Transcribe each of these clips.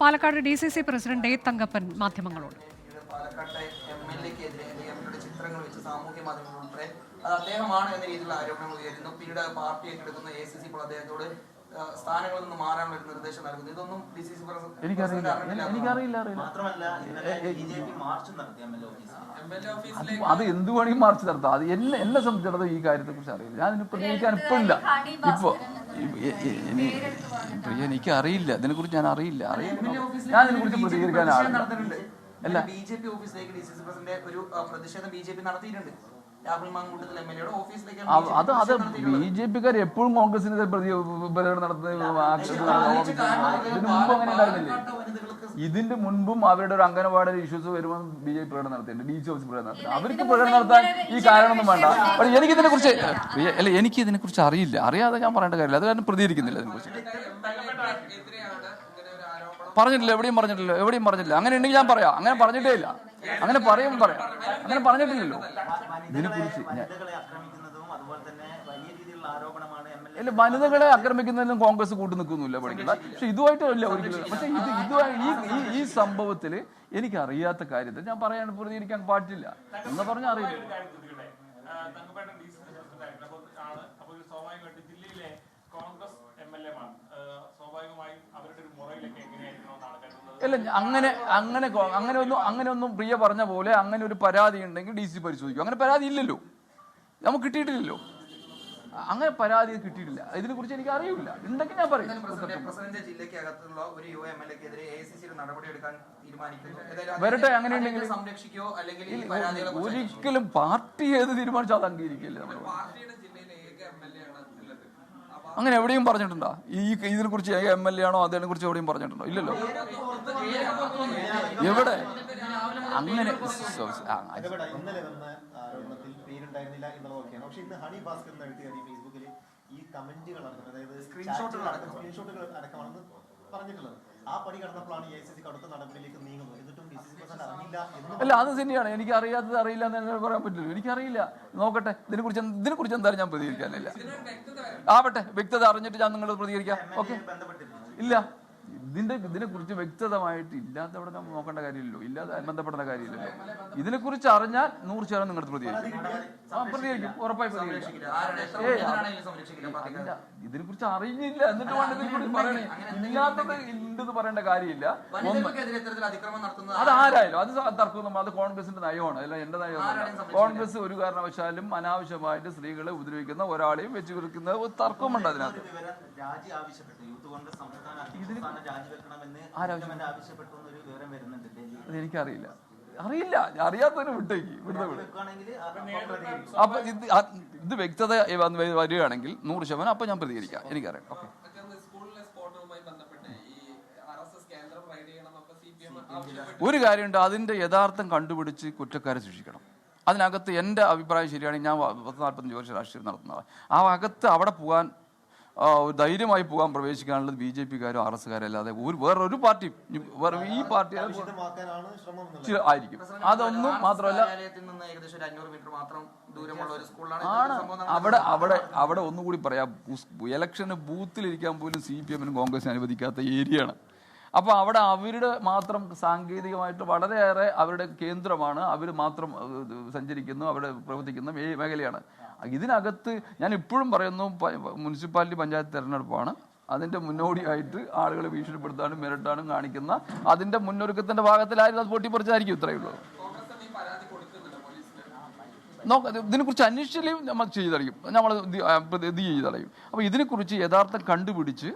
Palakkad D C C president A Thankappan മാധ്യമങ്ങളോട് ചിത്രങ്ങൾ വെച്ച് മാധ്യമങ്ങൾ അത് അദ്ദേഹമാണ് എന്ന രീതിയിലുള്ള ആരോപണങ്ങൾ ഉയരുന്നു. പിന്നീട് പാർട്ടി ഏറ്റെടുക്കുന്ന എ സി സി ഇപ്പോൾ അദ്ദേഹത്തോട് സ്ഥാനങ്ങളിൽ നിന്ന് മാറാനുള്ള ഒരു നിർദ്ദേശം നൽകുന്നു. ഇതൊന്നും ഡി സി സി എനിക്കറിയില്ല. എനിക്കറിയില്ല അറിയില്ല. മാത്രമല്ല ഇന്നലെ ബി മാർച്ച് നടത്തി എം ഓഫീസിൽ. അത് എന്ത് വേണമെങ്കിൽ മാർച്ച് നടത്താം അത് എന്നെ എന്നെ സംബന്ധിച്ചിടത്തോളം ഈ കാര്യത്തെ കുറിച്ച് അറിയില്ല ഞാൻ പ്രതികരിക്കാൻ ഇപ്പില്ല ഇല്ല ഇപ്പൊ എനിക്ക് അറിയില്ല ഇതിനെ കുറിച്ച് ഞാൻ അറിയില്ല. അറിയില്ല. ഞാൻ ഇതിനെ കുറിച്ച് പ്രതികരിക്കാൻ ആളില്ല. അല്ല. ബി ജെ പി ഓഫീസിലേക്ക് ഡി സി സി പ്രസിഡന്റ് ഒരു പ്രതിഷേധം ബി ജെ പി നടത്തിയിട്ടുണ്ട്. അത് അത് ബി ജെ പിക്കാർ എപ്പോഴും കോൺഗ്രസിനെതിരെ പ്രതിരോധം പ്രകടനം നടത്തുന്ന ആ- ഇതിനു മുമ്പ് അങ്ങനെ ഉണ്ടായിരുന്നില്ലേ? ഇതിന്റെ മുൻപും അവരുടെ ഒരു അംഗനവാടി ഇഷ്യൂസ് വരുമ്പോൾ ബി ജെ പി പ്രകടനം നടത്തിയിട്ടുണ്ട്. ഡി സി ഓഫീസ് പ്രകടനം നടത്തി അവർക്ക് പ്രകടനം നടത്താൻ ഈ കാരണമൊന്നും വേണ്ട. പക്ഷേ എനിക്ക് ഇതിനെ കുറിച്ച് അല്ല എനിക്ക് ഇതിനെ കുറിച്ച് അറിയില്ല. അറിയാതെ ഞാൻ പറയേണ്ട കാര്യമില്ല. അത് കാരണം പ്രതികരിക്കുന്നില്ല ഇതിനെ കുറിച്ച്. പറഞ്ഞിട്ടില്ല എവിടെയും പറഞ്ഞിട്ടില്ല എവിടെയും പറഞ്ഞിട്ടില്ല. അങ്ങനെ ഉണ്ടെങ്കിൽ ഞാൻ പറയാം. അങ്ങനെ പറഞ്ഞിട്ടേ ഇല്ല. അങ്ങനെ പറയും പറയാം. അങ്ങനെ പറഞ്ഞിട്ടില്ലല്ലോ. ഇതിനെ കുറിച്ച് ഞാൻ വനിതകളെ ആക്രമിക്കുന്നതും അതുപോലെ തന്നെ വലിയ രീതിയിലുള്ള ആരോപണമാണ് എം എൽ എ അല്ല വനിതകളെ ആക്രമിക്കുന്നതിനും കോൺഗ്രസ് കൂട്ടു നിൽക്കുന്നില്ല പഠിക്കില്ല പക്ഷെ ഇതുമായിട്ട് അല്ല ഒരിക്കലും. പക്ഷെ ഇത് ഇതുമായി ഈ ഈ സംഭവത്തിൽ എനിക്ക് അറിയാത്ത കാര്യത്തിൽ ഞാൻ പറയാൻ പ്രതികരിക്കാൻ പാടില്ല. എന്ന് പറഞ്ഞാൽ അറിയില്ല തങ്കപ്പേട്ടൻ ഡി സി പ്രസിഡന്റ് ആയിരുന്നു അപ്പോൾ ആണ് അപ്പോൾ ഇത് സ്വാഭാവികമായിട്ട് ജില്ലയിലെ കോൺഗ്രസ് എം എൽ എമാർ സ്വാഭാവികമായും അവരുടെ ഒരു മുറയിലൊക്കെ എങ്ങനെയായിരിക്കണം എന്നാണ് കരുതുന്നത് അല്ല അങ്ങനെ അങ്ങനെ അങ്ങനെ ഒന്നും അങ്ങനെ ഒന്നും പ്രിയ പറഞ്ഞ പോലെ അങ്ങനെ ഒരു പരാതി ഉണ്ടെങ്കിൽ ഡി സി പരിശോധിക്കും. അങ്ങനെ പരാതി ഇല്ലല്ലോ. നമുക്ക് കിട്ടിയിട്ടില്ലല്ലോ. അങ്ങനെ പരാതി കിട്ടിയിട്ടില്ല. ഇതിനെ കുറിച്ച് എനിക്ക് അറിയില്ല. ഉണ്ടെങ്കിൽ ഞാൻ പറയും. ഒരു എം എൽ എക്കെതിരെ എ സി വരട്ടെ, അങ്ങനെ അങ്ങനെയുണ്ടെങ്കിൽ- സംരക്ഷിക്കോ അല്ലെങ്കിൽ ഒരിക്കലും പാർട്ടി ഏത് തീരുമാനിച്ചാൽ അത് അംഗീകരിക്കില്ല നമ്മൾ അങ്ങനെ എവിടെയും പറഞ്ഞിട്ടുണ്ടോ? ഈ ഇതിനെ കുറിച്ച് എം എൽ എ ആണോ അതിനെ കുറിച്ച് എവിടെയും പറഞ്ഞിട്ടുണ്ടോ? ഇല്ലല്ലോ. എവിടെ? അങ്ങനെ ഈ കമന്റുകൾ അടക്കം അതായത് സ്ക്രീൻഷോട്ടുകൾ അടക്കം സ്ക്രീൻഷോട്ടുകൾ അടക്കമാണെന്ന് പറഞ്ഞിട്ടുള്ളത്. ആ പണി കടന്നപ്പോഴാണ് എ സി സി കടുത്ത നടപടിയിലേക്ക് നീങ്ങുന്നത്. എന്നിട്ടും ഡി സി സി പ്രസിഡന്റ് അറിഞ്ഞില്ല എന്ന് അല്ല അത് തന്നെയാണ് എനിക്ക് അറിയാത്തത് അറിയില്ല എന്ന് പറയാൻ പറ്റില്ല എനിക്കറിയില്ല. നോക്കട്ടെ ഇതിനെ കുറിച്ച് ഇതിനെ കുറിച്ച് എന്തായാലും ഞാൻ പ്രതികരിക്കാനില്ല. ആവട്ടെ വ്യക്തത അറിഞ്ഞിട്ട് ഞാൻ നിങ്ങളോട് പ്രതികരിക്കാം. ഓക്കെ ഇല്ല. ഇതിന്റെ ഇതിനെ കുറിച്ച് വ്യക്തമായിട്ട് ഇല്ലാത്തവിടെ നമ്മൾ നോക്കേണ്ട കാര്യമില്ലല്ലോ. ഇല്ലാതെ ബന്ധപ്പെടേണ്ട കാര്യമില്ലല്ലോ. ഇതിനെക്കുറിച്ച് അറിഞ്ഞാൽ നൂറ് ശതമാനം നിങ്ങൾ പ്രതികരിക്കും. ആ പ്രതികരിക്കും. ഉറപ്പായി പ്രതികരിക്കും. ആരുടെ എത്ര ഏയ്, ഉന്നതനാണെങ്കിലും സംരക്ഷിക്കില്ല പാർട്ടിക്കാർ. അതില്ല ഇതിനെ അറിഞ്ഞില്ല എന്നിട്ട് വേണ്ട ഇതിനെ പറയണേ ഇല്ലാത്തത് ഉണ്ടെന്ന് പറയേണ്ട കാര്യമില്ല. അത് ആരായാലും അത് തർക്കം തർക്കമൊന്നും അത് കോൺഗ്രസിന്റെ നയമാണ്. അല്ല എന്റെ നയമാണ് കോൺഗ്രസ് ഒരു കാരണവശാലും അനാവശ്യമായിട്ട് സ്ത്രീകളെ ഉപദ്രവിക്കുന്ന ഒരാളെയും വെച്ചു കുറിക്കുന്ന ഒരു തർക്കമുണ്ട് അതിനകത്ത്. വിവരം ആരാവശ്യം? ആവശ്യപ്പെട്ടു വരുന്നുണ്ട് ഡൽഹി അത് എനിക്കറിയില്ല. അറിയില്ല. അറിയാത്തതിന് വിട്ടേക്ക്. ഇവിടുന്ന് അപ്പൊ ഇത് ഇത് വ്യക്തത വരികയാണെങ്കിൽ നൂറ് ശതമാനം അപ്പൊ ഞാൻ പ്രതികരിക്കാം. എനിക്കറിയാം. ഓക്കെ. ഒരു കാര്യമുണ്ട്. അതിന്റെ യഥാർത്ഥം കണ്ടുപിടിച്ച് കുറ്റക്കാരെ ശിക്ഷിക്കണം. അതിനകത്ത് എന്റെ അഭിപ്രായം ശരിയാണെങ്കിൽ ഞാൻ പത്ത് നാൽപ്പത്തഞ്ച് വർഷം രാഷ്ട്രീയം നടത്തുന്നതാണ് ആ അകത്ത് അവിടെ പോകാൻ ധൈര്യമായി പോകാൻ പ്രവേശിക്കാനുള്ളത് ബി ജെ പിക്കാരും ആർ എസ് അല്ലാതെ ഒരു വേറൊരു പാർട്ടി വേറെ ഈ പാർട്ടി ആയിരിക്കും. അതൊന്നും മാത്രമല്ല കാര്യാലയത്തിൽ ഏകദേശം ഒരു അഞ്ഞൂറ് മീറ്റർ മാത്രം ദൂരമുള്ള ഒരു സ്കൂളിലാണ് ആണ്. അവിടെ അവിടെ അവിടെ ഒന്നുകൂടി പറയാം. ഇലക്ഷന് ബൂത്തിലിരിക്കാൻ പോലും സി പി എമ്മിനും കോൺഗ്രസിനും അനുവദിക്കാത്ത ഏരിയയാണ്. അപ്പോൾ അവിടെ അവരുടെ മാത്രം സാങ്കേതികമായിട്ട് വളരെയേറെ അവരുടെ കേന്ദ്രമാണ്. അവർ മാത്രം സഞ്ചരിക്കുന്നു അവിടെ പ്രവർത്തിക്കുന്ന മേഖലയാണ്. ഇതിനകത്ത് ഞാൻ ഇപ്പോഴും പറയുന്നു മുനിസിപ്പാലിറ്റി പഞ്ചായത്ത് തിരഞ്ഞെടുപ്പാണ്. അതിന്റെ മുന്നോടിയായിട്ട് ആളുകളെ ഭീഷണിപ്പെടുത്താനും മിരട്ടാനും കാണിക്കുന്ന അതിന്റെ മുന്നൊരുക്കത്തിന്റെ ഭാഗത്തിലായിരുന്നു അത് പൊട്ടിപ്പറിച്ചായിരിക്കും ഇത്രയേ ഉള്ളൂ. നോക്ക ഇതിനെക്കുറിച്ച് അന്വേഷിച്ചാലും നമ്മൾ ചെയ്തറിയും. നമ്മൾ ഇത് ചെയ്തറിയും. അപ്പോൾ ഇതിനെക്കുറിച്ച് യഥാർത്ഥം കണ്ടുപിടിച്ച്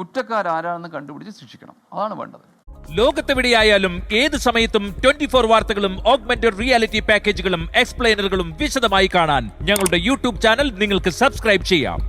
കുറ്റക്കാരാരാണെന്ന് കണ്ടുപിടിച്ച് ശിക്ഷിക്കണം. അതാണ് വേണ്ടത്. ലോകത്തെവിടെയായാലും ഏത് സമയത്തും ട്വന്റി ഫോർ വാർത്തകളും ഓഗ്മെന്റഡ് റിയാലിറ്റി പാക്കേജുകളും എക്സ്പ്ലെയിനറുകളും വിശദമായി കാണാൻ ഞങ്ങളുടെ യൂട്യൂബ് ചാനൽ നിങ്ങൾക്ക് സബ്സ്ക്രൈബ് ചെയ്യാം.